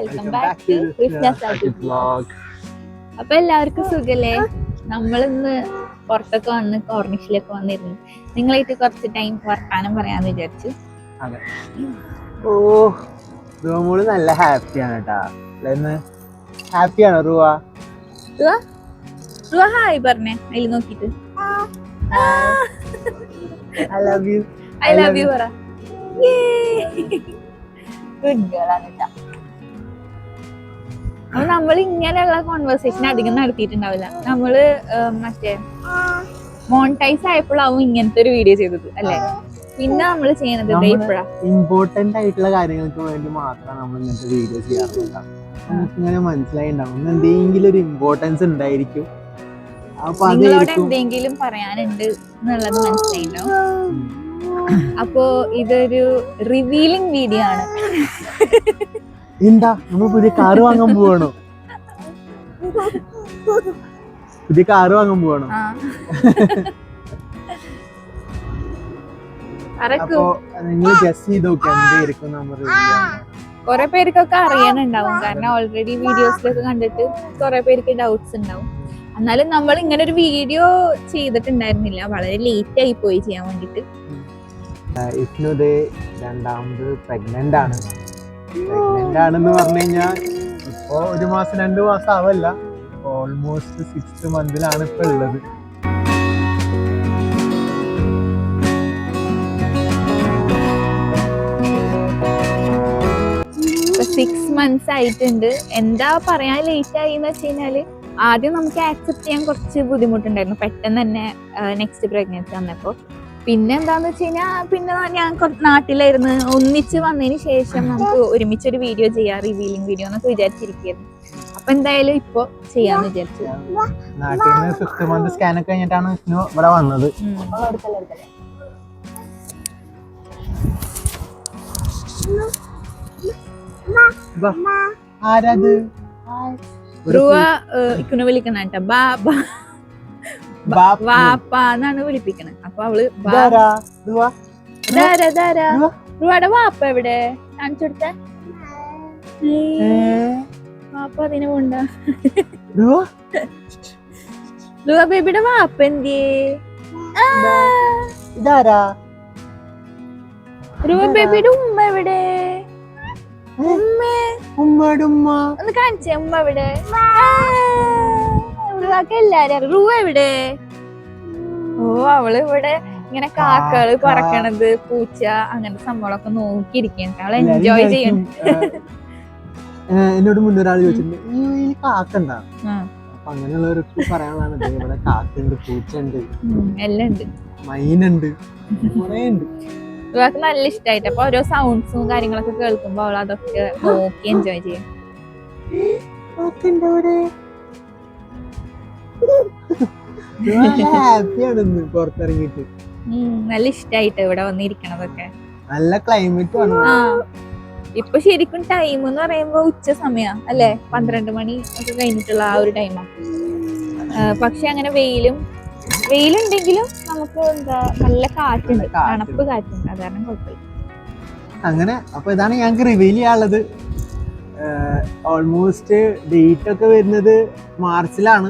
Welcome back to Krishna vlog അപ്പൊ എല്ലാവർക്കും സുഖല്ലേ? നമ്മളിന്ന് പുറത്തൊക്കെ വന്ന് കോർണിഷിലൊക്കെ വന്നിരുന്നു. നിങ്ങളായിട്ട് കുറച്ച് ടൈം വർത്താനം പറയാന്ന് വിചാരിച്ചു. ഓ റൂമോൾ നല്ല ഹാപ്പിയാണ് കേട്ടാ ഇന്ന് ഹാപ്പിയാണോ റൂവ? റുവ? റുവ ഹായ് പറഞ്ഞേ അതിൽ നോക്കിട്ട് I love you I love you പറ. ഗുഡ് ഗേൾ ആണ് കേട്ടാ അപ്പൊ നമ്മൾ ഇങ്ങനെയുള്ള കോൺവെർസേഷൻ അധികം നടത്തിയിട്ടുണ്ടാവില്ല. നമ്മൾ മറ്റേ മോണിറ്റൈസ് ആയപ്പോഴാവും ഇങ്ങനത്തെ ഒരു വീഡിയോ ചെയ്തത് അല്ലേ? പിന്നെ നമ്മൾ ചെയ്യണത് ഇമ്പോർട്ടന്റ് ആയിട്ടുള്ള കാര്യങ്ങൾക്ക് വേണ്ടി മാത്രമാണ് നമ്മൾ ഇങ്ങനത്തെ വീഡിയോ ചെയ്യാറുള്ളത് നമുക്ക് ഇങ്ങനെ മനസ്സിലായിണ്ടാവും എന്തെങ്കിലും ഒരു ഇമ്പോർട്ടൻസ് ഉണ്ടായിരിക്കും. നിങ്ങളോട് എന്തെങ്കിലും പറയാനുണ്ട് എന്നുള്ളത് മനസ്സിലായിണ്ടാവും. അപ്പോ ഇതൊരു റിവീലിംഗ് വീഡിയോ ആണ്. എന്താ നമ്മൾ പുതിയ കാറ് വാങ്ങാൻ പോവാണോ. പുതിയ കാറ് വാങ്ങാൻ പോവാണോ. അപ്പൊ നിങ്ങൾ ഗസ് ചെയ്ത് നോക്കി എന്തായിരിക്കും നമ്മൾ കുറെ പേർക്കൊക്കെ അറിയാനുണ്ടാവും കാരണം ഓൾറെഡി വീഡിയോസിലൊക്കെ കണ്ടിട്ട് കുറെ പേർക്ക് ഡൗട്ട്സ് ഉണ്ടാവും. എന്നാലും നമ്മൾ ഇങ്ങനെ ഒരു വീഡിയോ ചെയ്തിട്ടുണ്ടായിരുന്നില്ല. വളരെ ലേറ്റ് ആയി പോയി ചെയ്യാൻ വേണ്ടിട്ട്. ഇഫ്നുത് രണ്ടാമത് പ്രഗ്നന്റ് ആണ്. പ്രഗ്നന്റ് ആണെന്ന് പറഞ്ഞു കഴിഞ്ഞാൽ ഇപ്പോ ഒരു മാസം രണ്ട് മാസം ആവല്ല. ഓൾമോസ്റ്റ് സിക്സ് മന്തിലാണ് ഇപ്പൊ ഉള്ളത്. സിക്സ് മന്ത്സ് ആയിട്ടുണ്ട്. എന്താ പറയാൻ ലേറ്റ് ആയി എന്ന് വെച്ച് ആദ്യം നമുക്ക് ആക്സെപ്റ്റ് ചെയ്യാൻ കുറച്ച് ബുദ്ധിമുട്ടുണ്ടായിരുന്നു. പെട്ടെന്ന് തന്നെ നെക്സ്റ്റ് പ്രഗ്നൻസി വന്നപ്പോ. പിന്നെ എന്താന്ന് വെച്ച് കഴിഞ്ഞാൽ പിന്നെ ഞാൻ നാട്ടിലായിരുന്ന്. ഒന്നിച്ച് വന്നതിന് ശേഷം നമുക്ക് ഒരുമിച്ച് ഒരു വീഡിയോ ചെയ്യാം റിവീലിംഗ് വീഡിയോ എന്നൊക്കെ വിചാരിച്ചിരിക്കുന്നു അപ്പൊ എന്തായാലും ഇപ്പൊ ചെയ്യാന്ന് വിചാരിച്ചു. നാട്ടിൽ നിന്ന് മന്ത് സ്കാൻ ഒക്കെ കഴിഞ്ഞിട്ടാണ് ഇവിടെ വന്നത്. ആരാത്? ധ്രുവ ഇക്കുനെ വിളിക്കണ കേട്ടോ. ബാ ബാ. വാപ്പ എന്നാണ് വിളിപ്പിക്കണത് അപ്പൊ അവൾ ഇവിടെ വാപ്പ എവിടെ? കാണിച്ചു കൊടുത്താ. വാപ്പ അതിനെ കൊണ്ട ബേബിയുടെ വാപ്പ എന്തിയേ? ഇതാരാ? ബേബിയുടെ ഉമ്മ എവിടെ? ഉമ്മ. ഉമ്മ. ഒന്ന് കാണിച്ചേ ഉമ്മ എവിടെ? ധ്രുവക്ക് എല്ലാരും അറിയാം. എവിടെ? ഓ അവൾ ഇവിടെ ഇങ്ങനെ കാക്കകൾ പറക്കണത് പൂച്ച അങ്ങനത്തെ സംഭവങ്ങളൊക്കെ നോക്കിയിരിക്കുന്നുണ്ട് അവൾ എൻജോയ് ഏ, എന്നോട് മുന്നേ ഒരാൾ ചോദിച്ചിട്ടുണ്ട് ഈ കാക്കണ്ട ആ. അപ്പൊ അങ്ങനെയുള്ളവർക്ക് പറയാനുള്ളതാണ് ദേ ഇവിടെ കാക്കുണ്ട് പൂച്ചുണ്ട് എല്ലാം ഉണ്ട്. മൈനുണ്ട് കുറേ ഉണ്ട്. ഇവർക്ക് നല്ല ഇഷ്ടമായിട്ട് അപ്പൊ ഓരോ സൗണ്ട്സും കാര്യങ്ങളൊക്കെ കേൾക്കുമ്പോ അവൾ അതൊക്കെ നോക്കി എൻജോയ് ചെയ്യും. ഹാപ്പിയാണ് ഉം, നല്ല ഇഷ്ടായിട്ട് ഇവിടെ വന്നിരിക്കണതൊക്കെ. നല്ല ക്ലൈമറ്റ് ആണ്. ഇപ്പൊ ശരിക്കും ടൈം എന്ന് പറയുമ്പോ ഉച്ച സമയാ അല്ലെ? പന്ത്രണ്ട് മണി ഒക്കെ കഴിഞ്ഞിട്ടുള്ള ആ ഒരു ടൈമാ പക്ഷെ അങ്ങനെ വെയിലും വെയിലുണ്ടെങ്കിലും നമുക്ക് എന്താ നല്ല കാറ്റുണ്ട് നല്ല കാറ്റുണ്ട്. തണുപ്പ് കാറ്റുണ്ട് അത് കാരണം കുഴപ്പമില്ല. അങ്ങനെ അപ്പൊ ഇതാണ് ഞങ്ങൾക്ക് റിവീൽ ചെയ്യാനുള്ളത്. ഓൾമോസ്റ്റ് ഡേറ്റ് ഒക്കെ വരുന്നത് മാർച്ചിലാണ്.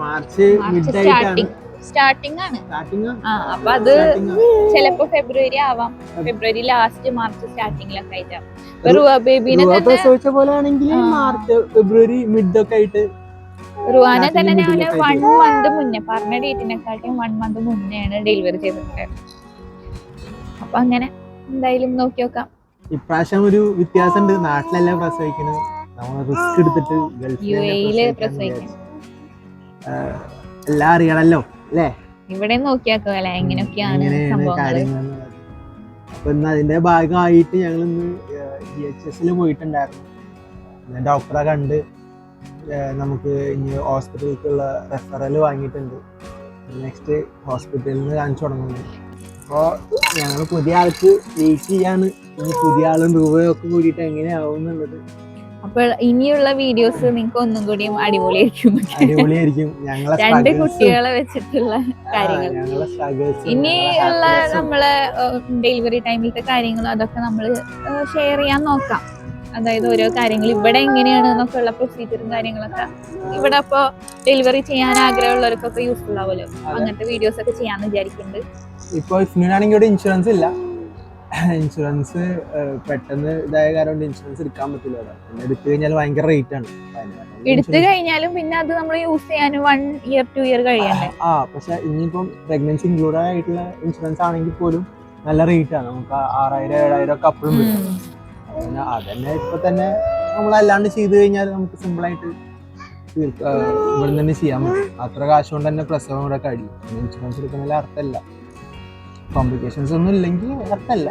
മാർച്ച് മിഡ് സ്റ്റാർട്ടിങ് സ്റ്റാർട്ടിംഗ് ആണ്. ആ? അപ്പൊ അത് ചിലപ്പോ ഫെബ്രുവരി ആവാം. ഫെബ്രുവരി ലാസ്റ്റ് മാർച്ച് സ്റ്റാർട്ടിങ്ങിലൊക്കെ ആയിട്ടാ. റുവ ബേബിനെ തന്നെ പ്രസവിച്ച പോലെ ആണെങ്കിൽ മാർച്ച് ഫെബ്രുവരി മിഡ് ഒക്കെ ആയിട്ട് റുവാനെ തന്നെ ഞാൻ വൺ മന്ത് മുന്നേ പറഞ്ഞ ഡേറ്റിനെക്കാട്ടിയും വൺ മന്ത് മുന്നെയാണ് ഡെലിവറി ചെയ്തിട്ടുണ്ടായിരുന്നത് അപ്പൊ അങ്ങനെ എന്തായാലും നോക്കി നോക്കാം. ഇപ്രാവശ്യം ഒരു വ്യത്യാസമുണ്ട്. നാട്ടിലല്ല പ്രസവിക്കുന്നത് നമ്മൾ റിസ്ക് എടുത്തിട്ട് ഗൾഫിൽ പ്രസവിക്കണം എല്ലാം അറിയണല്ലോ അല്ലേ? ഇവിടെ നോക്കിയാക്കോ അല്ലെ എങ്ങനെയൊക്കെയാണ് കാര്യങ്ങൾ. അപ്പൊ ഇന്ന് അതിന്റെ ഭാഗമായിട്ട് ഞങ്ങൾ ഇന്ന് ജി എച്ച് എസിൽ പോയിട്ടുണ്ടായിരുന്നു. ഡോക്ടറെ കണ്ട് നമുക്ക് ഇനി ഹോസ്പിറ്റലിലേക്കുള്ള റെഫറൽ വാങ്ങിയിട്ടുണ്ട്. നെക്സ്റ്റ് ഹോസ്പിറ്റലിൽ നിന്ന് കാണിച്ചു തുടങ്ങുന്നത് അപ്പോൾ ഞങ്ങൾ പുതിയ ആൾക്ക് വെയിറ്റ് ചെയ്യാണ്. ഇനി പുതിയ ആളും രൂപയൊക്കെ കൂടിയിട്ട് എങ്ങനെയാവും എന്നുള്ളത് അപ്പൊ ഇനിയുള്ള വീഡിയോസ് നിങ്ങൾക്ക് ഒന്നും കൂടിയും അടിപൊളിയായിരിക്കും. അടിപൊളിയായിരിക്കും. രണ്ട് കുട്ടികളെ വെച്ചിട്ടുള്ള കാര്യങ്ങൾ. ഇനിയുള്ള നമ്മളെ ഡെലിവറി ടൈമിലത്തെ കാര്യങ്ങളും അതൊക്കെ നമ്മൾ ഷെയർ ചെയ്യാൻ നോക്കാം. അതായത് ഓരോ കാര്യങ്ങൾ ഇവിടെ എങ്ങനെയാണ് എന്നൊക്കെ ഉള്ള പ്രൊസീജിയറും കാര്യങ്ങളൊക്കെ ഇവിടെ അപ്പോൾ ഡെലിവറി ചെയ്യാൻ ആഗ്രഹമുള്ളവർക്കൊക്കെ യൂസ്ഫുൾ ആവുമല്ലോ. അങ്ങനത്തെ വീഡിയോസ് ഒക്കെ ചെയ്യാന്ന് വിചാരിക്കുന്നുണ്ട് ഇപ്പൊ ഇഫ്നുവിനാണെങ്കിൽ ഇവിടെ ഇൻഷുറൻസ് ഇല്ല. ഇൻഷുറൻസ് പെട്ടെന്ന് ഇതായ കാരണം ഇൻഷുറൻസ് എടുക്കാൻ പറ്റില്ല പിന്നെ എടുത്തു കഴിഞ്ഞാൽ ഭയങ്കര റേറ്റ് ആണ്. എടുത്തു കഴിഞ്ഞാലും പിന്നെ അത് നമ്മൾ യൂസ് ചെയ്യാൻ വൺ ഇയർ ടു ഇയർ കഴിയണ്ടേ? ആ പക്ഷെ ഇനിയിപ്പം പ്രഗ്നൻസി ഇൻക്ലൂഡ് ആയിട്ടുള്ള ഇൻഷുറൻസ് ആണെങ്കിൽ പോലും നല്ല റേറ്റ് ആണ്. നമുക്ക് ആറായിരം ഏഴായിരം ഒക്കെ അപ്പോഴും കിട്ടും. പിന്നെ അതന്നെ ഇപ്പൊ തന്നെ നമ്മൾ അല്ലാണ്ട് ചെയ്തു കഴിഞ്ഞാൽ നമുക്ക് സിമ്പിൾ ആയിട്ട് ഇവിടെ തന്നെ ചെയ്യാൻ പറ്റും. അത്ര കാശ് കൊണ്ട് തന്നെ പ്രസവം ഇവിടെ കഴിയും. ഇൻഷുറൻസ് എടുക്കുന്നതിൽ അർത്ഥമല്ല. കോംപ്ലിക്കേഷൻസ് ഒന്നും ഇല്ലെങ്കിൽ ഉറപ്പല്ല.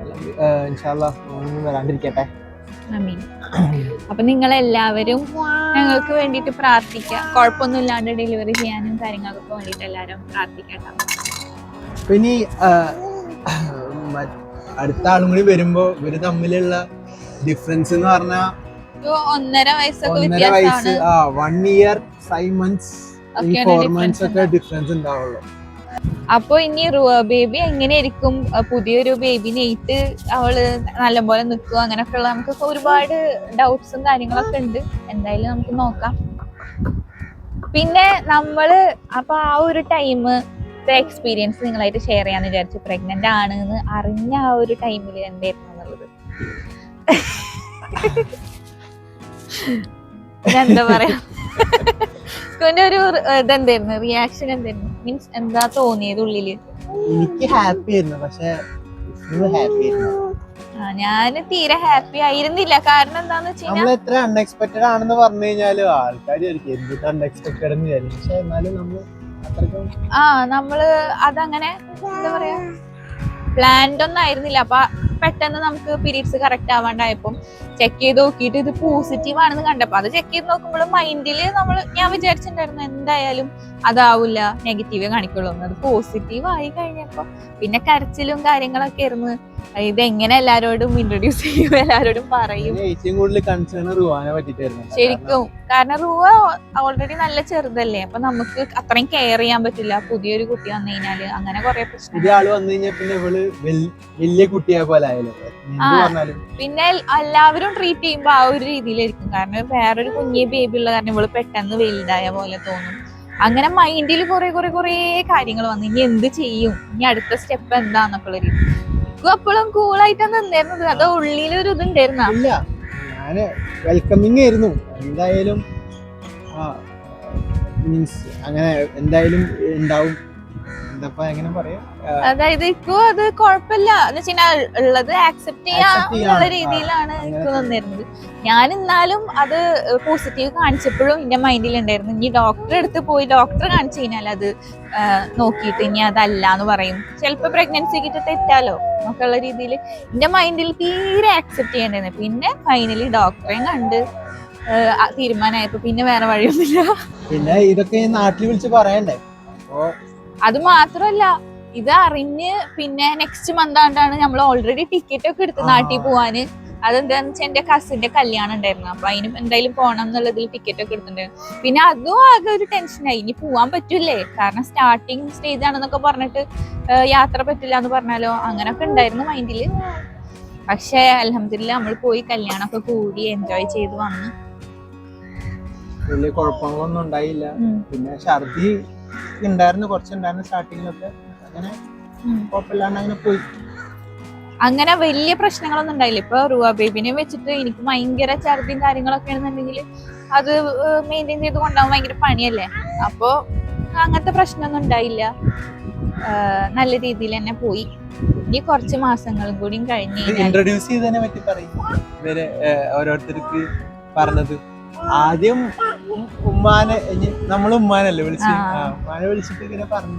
അല്ലെങ്കിൽ ഇൻഷാല്ല ഒന്നും വരാണ്ടിരിക്കട്ടെ. അപ്പൊ നിങ്ങൾ എല്ലാവരും ഞങ്ങൾക്ക് വേണ്ടിയിട്ട് പ്രാർത്ഥിക്കുക കുഴപ്പമൊന്നും ഇല്ലാണ്ട് ഡെലിവറി ചെയ്യാനും കാര്യങ്ങൾക്കൊക്കെ വേണ്ടിയിട്ട് എല്ലാവരും പ്രാർത്ഥിക്കട്ടെ പിന്നെ അടുത്ത ആളും കൂടി വരുമ്പോ ഇവർ തമ്മിലുള്ള ഡിഫറൻസ് എന്ന് പറഞ്ഞാൽ ഒന്നര വയസ്സൊക്കെ ഒന്നര വയസ്സ് ആ one year five months four months ഒക്കെ. ഡിഫറൻസ് ഉണ്ടാവുള്ളൂ. അപ്പൊ ഇനി ബേബി എങ്ങനെയായിരിക്കും പുതിയൊരു ബേബി നെയ്റ്റ് അവൾ നല്ലപോലെ നിൽക്കുക അങ്ങനെയൊക്കെ ഉള്ള നമുക്ക് ഒരുപാട് ഡൗട്ട്സും കാര്യങ്ങളൊക്കെ ഉണ്ട്. എന്തായാലും നമുക്ക് നോക്കാം. പിന്നെ നമ്മൾ അപ്പൊ ആ ഒരു ടൈം എക്സ്പീരിയൻസ് നിങ്ങളായിട്ട് ഷെയർ ചെയ്യാന്ന് വിചാരിച്ചു പ്രഗ്നന്റ് ആണ് എന്ന് അറിഞ്ഞ ആ ഒരു ടൈമിൽ എന്തായിരുന്നു എന്നുള്ളത്? എന്താ പറയാ? സ്കൂന്റെ ഒരു ഇതെന്തായിരുന്നു? റിയാക്ഷൻ എന്തായിരുന്നു? മീൻസ് എന്താ തോന്നിയത് ഉള്ളിൽ? എനിക്ക് ഹാപ്പി ആയിരുന്നു. പക്ഷെ ഹാപ്പി ആയിരുന്നു. ഞാൻ തീരെ ഹാപ്പി ആയിരുന്നില്ല. കാരണം എന്താന്ന് വെച്ചാൽ എത്ര അൺഎക്സ്പെക്ടഡ് ആണെന്ന് പറഞ്ഞു കഴിഞ്ഞാൽ ആൾക്കാർ എന്തിട്ട് അൺഎക്സ്പെക്ടഡ് എന്ന് വിചാരിക്കും. പക്ഷെ എന്നാലും നമ്മൾ ആ നമ്മൾ അതങ്ങനെ എന്താ പറയാ പ്ലാൻഡ് ഒന്നും ആയിരുന്നില്ല അപ്പൊ പെട്ടെന്ന് നമുക്ക് പീരീഡ്സ് കറക്റ്റ് ആവാണ്ടായപ്പം ചെക്ക് ചെയ്ത് നോക്കിയിട്ട് ഇത് പോസിറ്റീവ് ആണെന്ന് കണ്ടപ്പോ അത് ചെക്ക് ചെയ്ത് നോക്കുമ്പോൾ മൈൻഡിൽ നമ്മൾ ഞാൻ വിചാരിച്ചിട്ടുണ്ടായിരുന്നു എന്തായാലും അതാവില്ല നെഗറ്റീവേ കാണിക്കുള്ളൂ. അത് പോസിറ്റീവ് ആയി കഴിഞ്ഞപ്പോ പിന്നെ കരച്ചിലും കാര്യങ്ങളൊക്കെ ആയിരുന്നു ഇത് എങ്ങനെ എല്ലാരോടും ഇൻട്രൊഡ്യൂസ് ചെയ്യും എല്ലാരോടും പറയും? ഇതിന് ഏറ്റവും കൂടുതൽ കൺസേൺ റുവാനെ പറ്റിട്ടായിരുന്നു ശരിക്കും. കാരണം റൂവ ഓൾറെഡി നല്ല ചെറുതല്ലേ. അപ്പൊ നമുക്ക് അത്രയും കെയർ ചെയ്യാൻ പറ്റില്ല. പുതിയൊരു കുട്ടി വന്നു കഴിഞ്ഞാൽ അങ്ങനെ കൊറേ പ്രശ്നം പുതിയ ആൾ വന്നു കഴിഞ്ഞാൽ പിന്നെ ഇവൾ വലിയ കുട്ടിയെ പോലെ ആയാലും പറഞ്ഞാലും. പിന്നെ എല്ലാവരും ട്രീറ്റ് ചെയ്യുമ്പോ ആ ഒരു രീതിയിലായിരിക്കും. കാരണം വേറൊരു കുഞ്ഞി ബേബി ഉള്ള കാരണം ഇവൾ പെട്ടെന്ന് വലുതായ പോലെ തോന്നും. അങ്ങനെ മൈൻഡിൽ കുറെ കുറെ കുറെ കാര്യങ്ങൾ വന്നു. ഇനി എന്ത് ചെയ്യും? ഇനി അടുത്ത സ്റ്റെപ്പ് എന്താന്നൊക്കെ ഉള്ള രീതി. ഇക്കും അപ്പോഴും നിന്നിരുന്നത്. അത് ഉള്ളിലൊരു ഇതുണ്ടായിരുന്ന ഇല്ല. ഞാൻ വെൽക്കമിങ് ആയിരുന്നു എന്തായാലും മീൻസ് അങ്ങനെ എന്തായാലും ഉണ്ടാവും. അതായത് ഇക്കോ അത് കുഴപ്പമില്ല എന്ന് വെച്ചാൽ ഉള്ളത് ആക്സെപ്റ്റ് ചെയ്യാന്നുള്ള രീതിയിലാണ് എനിക്ക് തന്നിരുന്നത് ഞാൻ എന്നാലും അത് പോസിറ്റീവ് കാണിച്ചപ്പോഴും എന്റെ മൈൻഡിൽ ഉണ്ടായിരുന്നു. ഇനി ഡോക്ടറെ അടുത്ത് പോയി ഡോക്ടർ കാണിച്ചു കഴിഞ്ഞാൽ അത് നോക്കിയിട്ട് ഇനി അതല്ല എന്ന് പറയും. ചിലപ്പോ പ്രഗ്നൻസി കിട്ടി തെറ്റാലോ എന്നൊക്കെയുള്ള രീതിയിൽ എന്റെ മൈൻഡിൽ തീരെ ആക്സെപ്റ്റ് ചെയ്യണ്ടായിരുന്നു. പിന്നെ ഫൈനലി ഡോക്ടറെയും കണ്ട് തീരുമാനമായപ്പോ പിന്നെ വേറെ വഴിയൊന്നുമില്ല. പിന്നെ ഇതൊക്കെ നാട്ടിൽ വിളിച്ച് പറയണ്ടേ? അത് മാത്രല്ല ഇത് അറിഞ്ഞ് പിന്നെ നെക്സ്റ്റ് മന്ത് ആണ്ടാണ് നമ്മൾ ഓൾറെഡി ടിക്കറ്റ് ഒക്കെ എടുത്ത് നാട്ടിൽ പോവാന്. അതെന്താന്ന് വെച്ചാൽ എന്റെ കസിന്റെ കല്യാണം ഉണ്ടായിരുന്നു. അപ്പൊ അതിന് എന്തായാലും പോണം എന്നുള്ളതിൽ ടിക്കറ്റ് ഒക്കെ എടുത്തിട്ടുണ്ട്. പിന്നെ അതും ആകെ ഒരു ടെൻഷനായി ഇനി പോവാൻ പറ്റൂലേ കാരണം സ്റ്റാർട്ടിങ് സ്റ്റേജ് ആണെന്നൊക്കെ പറഞ്ഞിട്ട് യാത്ര പറ്റില്ല എന്ന് പറഞ്ഞാലോ? അങ്ങനൊക്കെ ഉണ്ടായിരുന്നു മൈൻഡിൽ പക്ഷെ അലഹമില്ല നമ്മൾ പോയി കല്യാണമൊക്കെ കൂടി എൻജോയ് ചെയ്ത് വന്നു. വലിയ കുഴപ്പങ്ങളൊന്നും ഉണ്ടായില്ല. പിന്നെ ഛർദി ഉണ്ടായിരുന്നു കുറച്ചുണ്ടായിരുന്നു സ്റ്റാർട്ടിങ്ങിലൊക്കെ. അങ്ങനെ. കുഴപ്പമില്ലാണ്ട് അങ്ങനെ പോയി. അങ്ങനെ വലിയ പ്രശ്നങ്ങളൊന്നും ഉണ്ടായില്ല. ഇപ്പൊ റുവ ബേബിനെ വെച്ചിട്ട് എനിക്ക് ഭയങ്കര ഛർദിയും കാര്യങ്ങളൊക്കെ ആണെന്നുണ്ടെങ്കിൽ അത് മെയിന്റെയിൻ ചെയ്ത് കൊണ്ടുപോകാൻ ഭയങ്കര പണിയല്ലേ? അപ്പോ അങ്ങനത്തെ പ്രശ്നമൊന്നും ഉണ്ടായില്ല. നല്ല രീതിയിൽ തന്നെ പോയി. ഇനി കുറച്ച് മാസങ്ങളും കൂടിയും കഴിഞ്ഞ് ഇൻട്രൊഡ്യൂസ് ചെയ്തതിനെ പറ്റി പറയും. ഇവർ ഓരോരുത്തർക്ക് പറഞ്ഞത്. ആദ്യം ഉമ്മാനെ ഇനി നമ്മൾ ഉമ്മാനല്ലേ വിളിച്ച്? ഉമ്മാനെ വിളിച്ചിട്ട് ഇങ്ങനെ പറഞ്ഞു.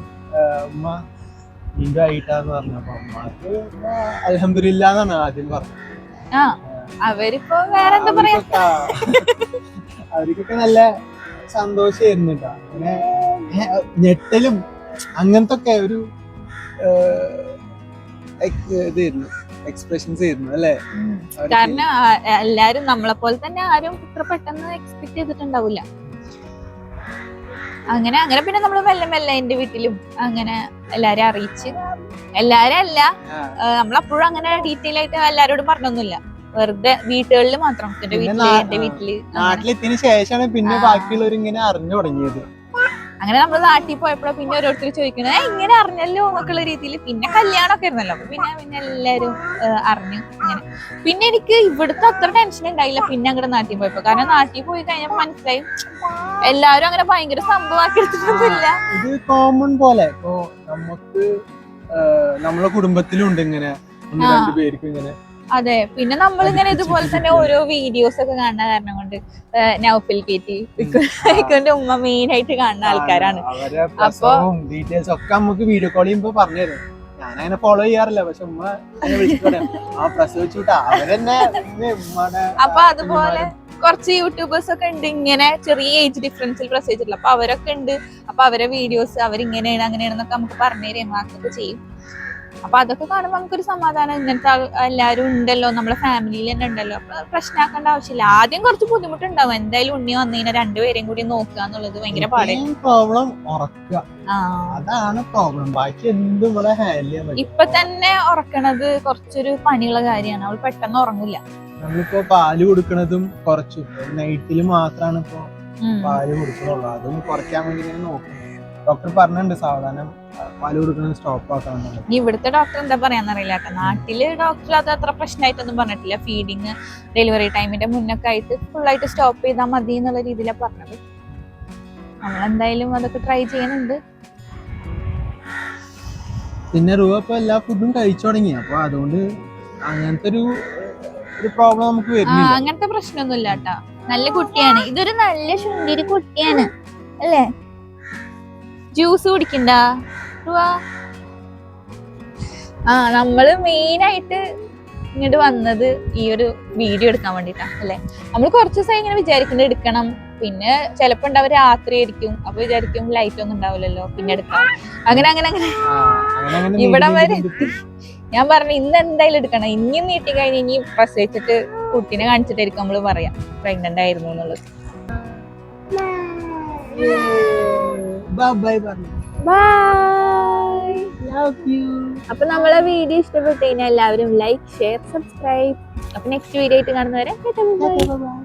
ഉമ്മ നിന്റെ ആയിട്ടാന്ന് പറഞ്ഞു. അപ്പൊ ഉമ്മാക്ക് അലഹമില്ല എന്നാണ് ആദ്യം പറഞ്ഞു അവരിപ്പോ വേറെ എന്താ പറയാ അവർക്കൊക്കെ നല്ല സന്തോഷമായിരുന്നു കേട്ടോ അങ്ങനെ ഞെട്ടലും അങ്ങനത്തെ ഒക്കെ ഒരു ഇതായിരുന്നു എക്സ്പ്രഷൻസ് ആയിരുന്നു അല്ലേ? കാരണം എല്ലാരും നമ്മളെ പോലെ തന്നെ ആരും ഇത്ര പെട്ടെന്ന് എക്സ്പെക്ട് ചെയ്തിട്ടുണ്ടാവില്ല അങ്ങനെ അങ്ങനെ പിന്നെ നമ്മൾ മെല്ലെ മെല്ലെ എന്റെ വീട്ടിലും അങ്ങനെ എല്ലാരും അറിയിച്ച് എല്ലാരും അല്ല. നമ്മളപ്പോഴും അങ്ങനെ ഡീറ്റെയിൽ ആയിട്ട് എല്ലാരോടും പറഞ്ഞൊന്നുമില്ല വെറുതെ വീട്ടുകളിൽ മാത്രം എന്റെ വീട്ടിൽ എന്റെ വീട്ടിൽ. നാട്ടിലെത്തിയതിനു ശേഷമാണ് പിന്നെ. ബാക്കിയുള്ളവർ ഇങ്ങനെ അറിഞ്ഞു തുടങ്ങിയത് അങ്ങനെ നമ്മൾ നാട്ടിൽ പോയപ്പോഴും പിന്നെ ഓരോരുത്തർ ചോദിക്കുന്നത് "ഏ, ഇങ്ങനെ അറിഞ്ഞല്ലോ എന്നൊക്കെയുള്ള രീതിയിൽ പിന്നെ കല്യാണമൊക്കെ ആയിരുന്നല്ലോ. പിന്നെ പിന്നെ എല്ലാരും അറിഞ്ഞു അങ്ങനെ പിന്നെ എനിക്ക് ഇവിടുത്തെ അത്ര ടെൻഷൻ ഉണ്ടായില്ല പിന്നെ അങ്ങോട്ട് നാട്ടിൽ പോയപ്പോ. കാരണം നാട്ടിൽ പോയി കഴിഞ്ഞപ്പോ മനസ്സിലായി എല്ലാവരും അങ്ങനെ ഭയങ്കര സംഭവമാക്കി എടുത്തിട്ടൊന്നുമില്ല. ഇത് കോമൺ പോലെ. ഇപ്പോ നമുക്ക് നമ്മളെ കുടുംബത്തിലും ഉണ്ട് ഇങ്ങനെ. ഒന്ന്. രണ്ട് പേർക്കും ഇങ്ങനെ. അതെ പിന്നെ നമ്മളിങ്ങനെ ഇതുപോലെ തന്നെ ഓരോ വീഡിയോസ് ഒക്കെ കാണുന്ന കാരണം കൊണ്ട് നൗഫിൽ കേറ്റി ഇക്കന്റെ ഉമ്മ മെയിൻ ആയിട്ട് കാണുന്ന ആൾക്കാരാണ്. അപ്പൊ ഡീറ്റെയിൽസ് ഒക്കെ നമുക്ക് വീഡിയോ കോൾ ചെയ്യുമ്പോ പറഞ്ഞു തരും. അങ്ങനെ ഫോളോ ചെയ്യാറില്ല പക്ഷെ ഉമ്മ ആ പ്രസവിച്ചുട്ടാ അവരെന്നെ അപ്പൊ അതുപോലെ കുറച്ച് യൂട്യൂബേഴ്സ് ഒക്കെ ഉണ്ട് ഇങ്ങനെ ചെറിയ ഏജ് ഡിഫറൻസിൽ പ്രസവിച്ചിട്ടുള്ള. അപ്പൊ അവരൊക്കെ ഉണ്ട്. അപ്പൊ അവരെ വീഡിയോസ് അവരിങ്ങനെയാണ് അങ്ങനെയാണെന്നൊക്കെ നമുക്ക് പറഞ്ഞു തരും ചെയ്യും. അപ്പൊ അതൊക്കെ കാണുമ്പോൾ നമുക്കൊരു സമാധാനം. ഇങ്ങനത്തെ എല്ലാവരും ഉണ്ടല്ലോ നമ്മുടെ ഫാമിലിയിൽ തന്നെ ഉണ്ടല്ലോ. അപ്പൊ പ്രശ്നമാക്കേണ്ട ആവശ്യമില്ല. ആദ്യം കുറച്ച് ബുദ്ധിമുട്ടുണ്ടാവും. എന്തായാലും ഉണ്ണി വന്നു കഴിഞ്ഞാൽ രണ്ടുപേരെയും കൂടി നോക്കുക എന്നുള്ളത് ഭയങ്കര പ്രോബ്ലം അതാണ് പ്രോബ്ലം ബാക്കി എന്തും ഇപ്പൊ തന്നെ ഉറക്കണത് കുറച്ചൊരു പണിയുള്ള കാര്യമാണ്. അവൾ പെട്ടെന്ന് ഉറങ്ങില്ല നമ്മളിപ്പോ പാൽ കൊടുക്കണതും കുറച്ചു. നൈറ്റിൽ മാത്രമാണ് ഇപ്പൊ പാൽ കൊടുക്കണുള്ളൂ. അതും കുറയ്ക്കാൻ വേണ്ടി നോക്കും. ഡോക്ടർ പറഞ്ഞിട്ടുണ്ട് സാവധാനം പാൽ കൊടുക്കുന്നത് സ്റ്റോപ്പ് ആക്കണം ഇനി ഇവിടുത്തെ ഡോക്ടർ എന്താ പറയാന്നറിയില്ല കേട്ടോ. നാട്ടിൽ ഡോക്ടർ അത് അത്ര പ്രശ്നമായിട്ടൊന്നും പറഞ്ഞിട്ടില്ല. ഫീഡിങ് ഡെലിവറി ടൈമിന്റെ മുന്നൊക്കെ ആയിട്ട് ഫുൾ ആയിട്ട് സ്റ്റോപ്പ് ചെയ്താൽ മതി എന്നുള്ള രീതിയിലാണ് പറഞ്ഞത്. നമ്മളെന്തായാലും അതൊക്കെ ട്രൈ ചെയ്യുന്നുണ്ട്. പിന്നെ റുവ ഇപ്പൊ എല്ലാ ഫുഡും കഴിച്ചു തുടങ്ങി. അപ്പൊ അതുകൊണ്ട് അങ്ങനത്തെ ഒരു ഒരു പ്രോബ്ലം നമുക്ക് വരുന്നില്ല. അങ്ങനത്തെ പ്രശ്നമൊന്നുമില്ല കേട്ടോ. നല്ല കുട്ടിയാണ്. ഇതൊരു നല്ല ശുണ്ടിരി കുട്ടിയാണ്. അല്ലേ? ജ്യൂസ് കുടിക്കണ്ട. റുവാ? ആ നമ്മൾ മെയിൻ ആയിട്ട് ഇങ്ങോട്ട് വന്നത് ഈ ഒരു വീഡിയോ എടുക്കാൻ വേണ്ടിട്ടാ അല്ലെ? നമ്മൾ കുറച്ച് ദിവസം ഇങ്ങനെ വിചാരിക്കുന്നത് എടുക്കണം. പിന്നെ ചിലപ്പോ ഉണ്ടാവും രാത്രി ആയിരിക്കും. അപ്പൊ വിചാരിക്കും ലൈറ്റ് ഒന്നും ഉണ്ടാവില്ലല്ലോ. പിന്നെ എടുക്കാം. അങ്ങനെ അങ്ങനെ അങ്ങനെ. ആ, അങ്ങനെ അങ്ങനെ ഇവിടെ വരെ ഞാൻ പറഞ്ഞു ഇന്ന് എന്തായാലും എടുക്കണം. ഇനിയും നീട്ടി കഴിഞ്ഞ് ഇനി പ്രസവിച്ചിട്ട് കുട്ടീനെ കാണിച്ചിട്ടായിരിക്കും നമ്മൾ പറയാം. പ്രഗ്നന്റ് ആയിരുന്നു എന്നുള്ളത്. Bye പറഞ്ഞു ബൈ ലവ് യു അപ്പൊ നമ്മളെ വീഡിയോ ഇഷ്ടപ്പെട്ടു കഴിഞ്ഞാൽ എല്ലാവരും ലൈക്ക് ഷെയർ സബ്സ്ക്രൈബ് അപ്പൊ നെക്സ്റ്റ് വീഡിയോ ആയിട്ട് കാണുന്നവരെ ബൈ ബൈ